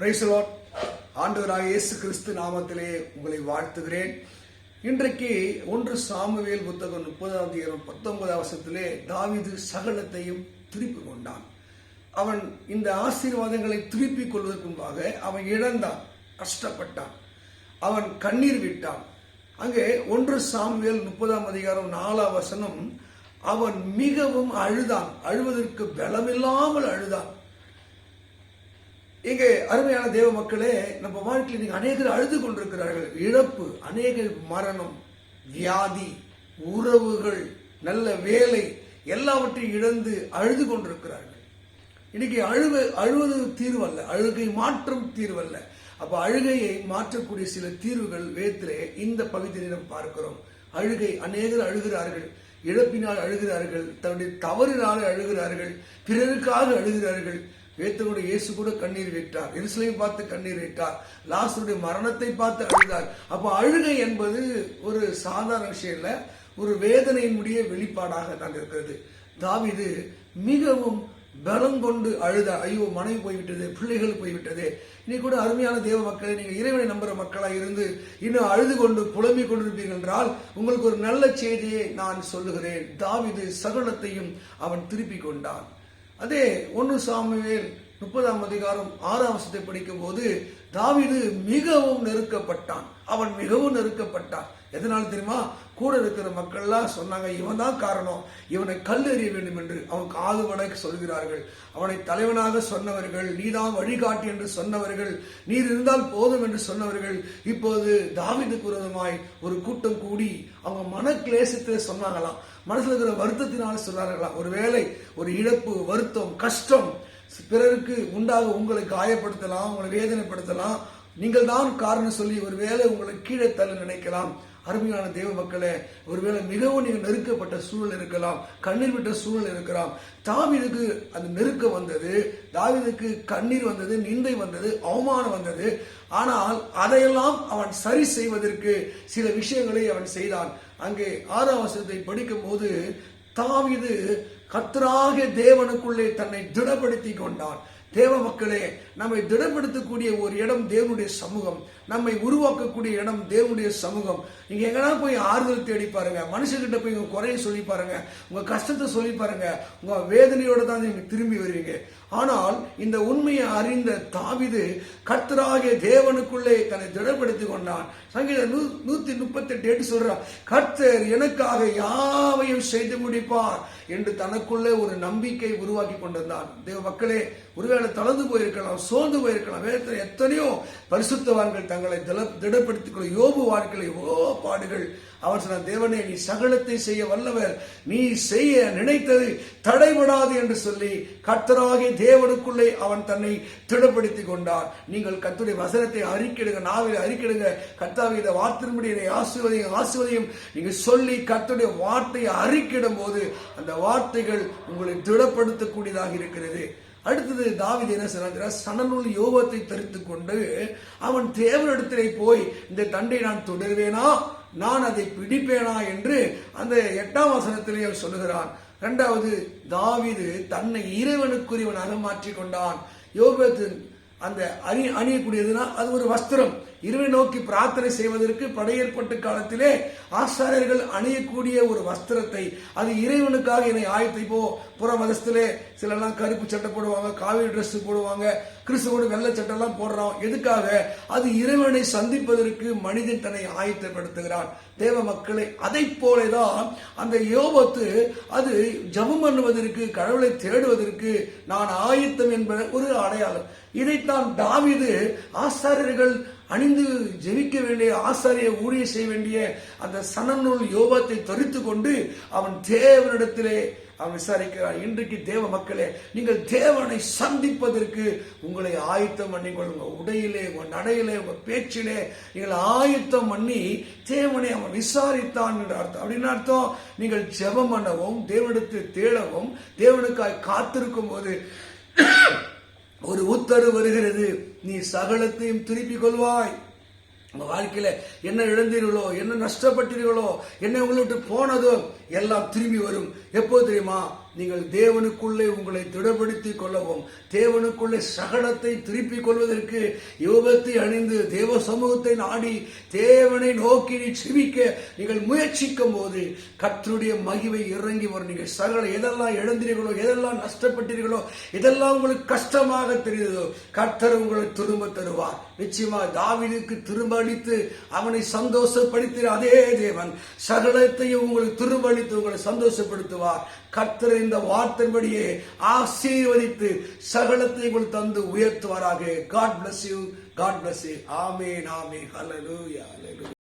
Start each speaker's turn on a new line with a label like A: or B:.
A: பிரைசலோட் ஆண்டவராக இயேசு கிறிஸ்து நாமத்திலே உங்களை வாழ்த்துகிறேன். இன்றைக்கு ஒன்று சாமுவேல் புத்தகம் முப்பதாம் அதிகாரம் பத்தொன்பதாம் வருஷத்திலே தாவிது சகலத்தையும் திருப்பி கொண்டான் அவன் இந்த ஆசீர்வாதங்களை திருப்பிக் கொள்வதற்கு முன்பாக அவன் இழந்தான் கஷ்டப்பட்டான். அவன் கண்ணீர் விட்டான். அங்கே ஒன்று சாமுவேல் முப்பதாம் அதிகாரம் நாலாம் வசனம் அவன் மிகவும் அழுதான் அழுவதற்கு பலமில்லாமல் அழுதான். இங்கே அருமையான தேவ மக்களே நம்ம வாழ்க்கையில் நீங்க அநேகர் அழுது கொண்டிருக்கிறார்கள். இழப்பு அநேக மரணம் வியாதி உறவுகள் நல்ல வேலை எல்லாவற்றையும் இழந்து அழுது கொண்டிருக்கிறார்கள். இன்னைக்கு அழுவ அழுவது தீர்வல்ல அழுகை மாற்றம் தீர்வல்ல. அப்ப அழுகையை மாற்றக்கூடிய சில தீர்வுகள் வேத்திலே இந்த பகுதியில் நாம் பார்க்கிறோம். அழுகை அநேகர் அழுகிறார்கள். இழப்பினால் அழுகிறார்கள் தன்னுடைய தவறினால் அழுகிறார்கள் பிறருக்காக அழுகிறார்கள். வேத்தோட இயேசு கூட கண்ணீர் விட்டார். எருசலையும் பார்த்து கண்ணீர் விட்டார். லாஸ்டருடைய மரணத்தை பார்த்து அழுதார். அப்போ அழுகை என்பது ஒரு சாதாரண விஷயம் இல்லை. ஒரு வேதனையினுடைய வெளிப்பாடாக தான் இருக்கிறது. தாவிது மிகவும் பலம் கொண்டு அழுத ஐயோ மனைவி போய்விட்டது பிள்ளைகள் போய்விட்டது. இன்னைக்கு கூட அருமையான தேவ மக்களை நீங்கள் இறைவனை நம்புற மக்களாக இருந்து இன்னும் அழுது கொண்டு புலம்பிக் கொண்டிருப்பீர்கள் என்றால் உங்களுக்கு ஒரு நல்ல செய்தியை நான் சொல்லுகிறேன். தாவிது சகலத்தையும் அவன் திருப்பி கொண்டான். அதே ஒன்று சாமுவேல் முப்பதாம் அதிகாரம் ஆறாம் வருஷத்தை படிக்கும் போது தாவிது மிகவும் நெருக்கப்பட்டான். அவன் மிகவும் நெருக்கப்பட்டான். எதனால தெரியுமா? கூட இருக்கிற மக்கள்லாம் சொன்னாங்க இவன் தான் காரணம். இவனை கல் எறிய வேண்டும் என்று. அவன் காது சொல்கிறார்கள். அவனை தலைவனாக சொன்னவர்கள் நீதான் வழிகாட்டி என்று சொன்னவர்கள் நீர் இருந்தால் போதும் என்று சொன்னவர்கள் இப்போது தாவிதுக்கு விரோதமாய் ஒரு கூட்டம் கூடி அவங்க மன கிளேசத்தில் சொன்னாங்களாம். மனசுல இருக்கிற வருத்தத்தினால சொன்னார்களாம் ஒருவேளை ஒரு இழப்பு வருத்தம் கஷ்டம் பிறருக்கு உண்டாக உங்களை காயப்படுத்தலாம் உங்களை வேதனைப்படுத்தலாம். நீங்கள் தான் காரணம் சொல்லி ஒருவேளை உங்களை கீழே தள்ள நினைக்கலாம். அருமையான தெய்வ மக்களே ஒருவேளை மிகவும் நீங்கள் நெருக்கப்பட்ட சூழல் இருக்கலாம் கண்ணீர் விட்ட சூழல் இருக்கலாம். தாவிதுக்கு அந்த நெருக்கம் வந்தது தாவிதுக்கு கண்ணீர் வந்தது நிந்தை வந்தது அவமானம் வந்தது. ஆனால் அதையெல்லாம் அவன் சரி செய்வதற்கு சில விஷயங்களை அவன் செய்தான். அங்கே ஆறாம் வசனத்தை படிக்கும் போது தாவிது கத்தராக தேவனுக்குள்ளே தன்னை திடப்படுத்தி கொண்டான். தேவ மக்களே நம்மை திடப்படுத்தக்கூடிய ஒரு இடம் தேவனுடைய சமூகம். நம்மை உருவாக்கக்கூடிய இடம் தேவனுடைய சமூகம். நீங்க எங்கன்னா போய் ஆறுதல் தேடி பாருங்க மனுஷங்கிட்ட போய் உங்க குறைய சொல்லி பாருங்க உங்க கஷ்டத்தை சொல்லி பாருங்க உங்க வேதனையோட தான் நீங்க திரும்பி வருவீங்க. ஆனால் இந்த உண்மையை அறிந்த தாவிது கர்த்தராகிய தேவனுக்குள்ளே தன்னை திடப்படுத்தி கொண்டான். சங்கீத நூ நூத்தி முப்பத்தி எட்டு எட்டு சொல்றான் கர்த்தர் எனக்காக யாவையும் செய்து முடிப்பார் என்று தனக்குள்ளே ஒரு நம்பிக்கை உருவாக்கி கொண்டிருந்தான். தேவ மக்களே ஒருவேளை தளர்ந்து போயிருக்கலாம் சோர்ந்து போயிருக்கலாம். வேதத்தில் எத்தனையோ பரிசுத்தவான்கள் தங்களை திட திடப்படுத்திக் கொள்ள யோபு வாழ்க்கையில் எவ்வளோ பாடுகள். அவர் சொன்ன தேவனே நீ சகலத்தை செய்ய வல்லவர். நீ செய்ய நினைத்தது தடைபடாது என்று சொல்லி கர்த்தராகிய தேவனுக்குள்ளே அவன் தன்னை திடப்படுத்தி கொண்டான். நீங்கள் கத்துடைய வசனத்தை அறிக்கிடுங்க நாவில் அறிக்கிடுங்க கர்த்தாவை இதை வார்த்தையின்படி என்னை ஆசிர்வதியும் ஆசிர்வதியும். நீங்க சொல்லி கர்த்தருடைய வார்த்தையை அறிக்கிடும் போது அந்த வார்த்தைகள் உங்களை திடப்படுத்தக்கூடியதாக இருக்கிறது. அடுத்தது தாவிது என்ன சொன்னார் சணநூல் யோகத்தை தரித்து கொண்டு அவன் தேவனிடத்திலே போய் இந்த தண்டை நான் தொடர்வேனா? நான் அதை பிடிப்பேனா? என்று அந்த எட்டாம் வசனத்திலே அவர் சொல்லுகிறான் இரண்டாவது தாவிது தன்னை இறைவனுக்குரியவனாக மாற்றிக்கொண்டான். யோகத்தின் அந்த அணி அணியக்கூடியதுன்னா அது ஒரு வஸ்திரம். இருவை நோக்கி பிரார்த்தனை செய்வதற்கு படையேற்பட்ட காலத்திலே ஆசாரியர்கள் அணியக்கூடிய ஒரு வஸ்திரத்தை அது இறைவனுக்காக என்னை ஆயத்தை இப்போ புற மதத்திலே சிலர்லாம் கருப்பு சட்டை போடுவாங்க காவி ட்ரெஸ் போடுவாங்க கிறிஸ்துவோட வெள்ளை சட்டெல்லாம் போடுறான் எதுக்காக? அது இறைவனை சந்திப்பதற்கு மனிதன் தன்னை ஆயத்தப்படுத்துகிறான். தேவ மக்களை அதை போலதான் அந்த யோபத்து அது ஜபம் பண்ணுவதற்கு கடவுளை தேடுவதற்கு நான் ஆயத்தம் என்பது ஒரு அடையாளம். இதைத்தான் தாவிது ஆசாரியர்கள் அணிந்து ஜெபிக்க வேண்டிய ஆசாரிய ஊழிய செய்ய வேண்டிய அந்த சனநூல் யோகத்தை தரித்து கொண்டு அவன் தேவனிடத்திலே அவன் விசாரிக்கிறான். இன்றைக்கு தேவ மக்களே நீங்கள் தேவனை சந்திப்பதற்கு உங்களை ஆயத்தம் பண்ணிக்கொள் உங்க உடையிலே உங்க நடையிலே உங்க பேச்சிலே நீங்கள் ஆயத்தம் பண்ணி தேவனை அவன் விசாரித்தான் என்ற அர்த்தம். அப்படின்னு அர்த்தம் நீங்கள் ஜெபம் பண்ணவும் தேவனிடத்தில் தேடவும் தேவனுக்காய் காத்திருக்கும் போது ஒரு உத்தரவு வருகிறது. நீ சகலத்தையும் திருப்பிக் கொள்வாய். உங்க வாழ்க்கையில என்ன இழந்தீர்களோ என்ன நஷ்டப்பட்டீர்களோ என்ன உங்களை விட்டு போனதோ எல்லாம் திரும்பி வரும். எப்போ தெரியுமா? நீங்கள் தேவனுக்குள்ளே உங்களை திடப்படுத்திக் கொள்ளவும் தேவனுக்குள்ளே சகலத்தை திருப்பிக் கொள்வதற்கு யோகத்தை அணிந்து தேவ சமூகத்தை நாடி தேவனை நோக்கி செவிக்க நீங்கள் முயற்சிக்கும் போது கத்தருடைய மகிமை இறங்கி வரும். நீங்கள் சகல எதெல்லாம் இழந்தீர்களோ எதெல்லாம் நஷ்டப்பட்டீர்களோ எதெல்லாம் உங்களுக்கு கஷ்டமாக தெரிந்ததோ கர்த்தர் உங்களை திரும்ப தருவார். நிச்சயமா தாவிதுக்கு திரும்ப அளித்து அவனை சந்தோஷப்படுத்தின அதே தேவன் சகலத்தையும் உங்களுக்கு திரும்ப அளித்து உங்களை சந்தோஷப்படுத்துவார். கர்த்தர் இந்த வார்த்தையின்படியே ஆசீர்வதித்து சகலத்தை உங்களுக்கு தந்து உயர்த்துவாராக. God bless you God bless you amen நாமே ஹalleluya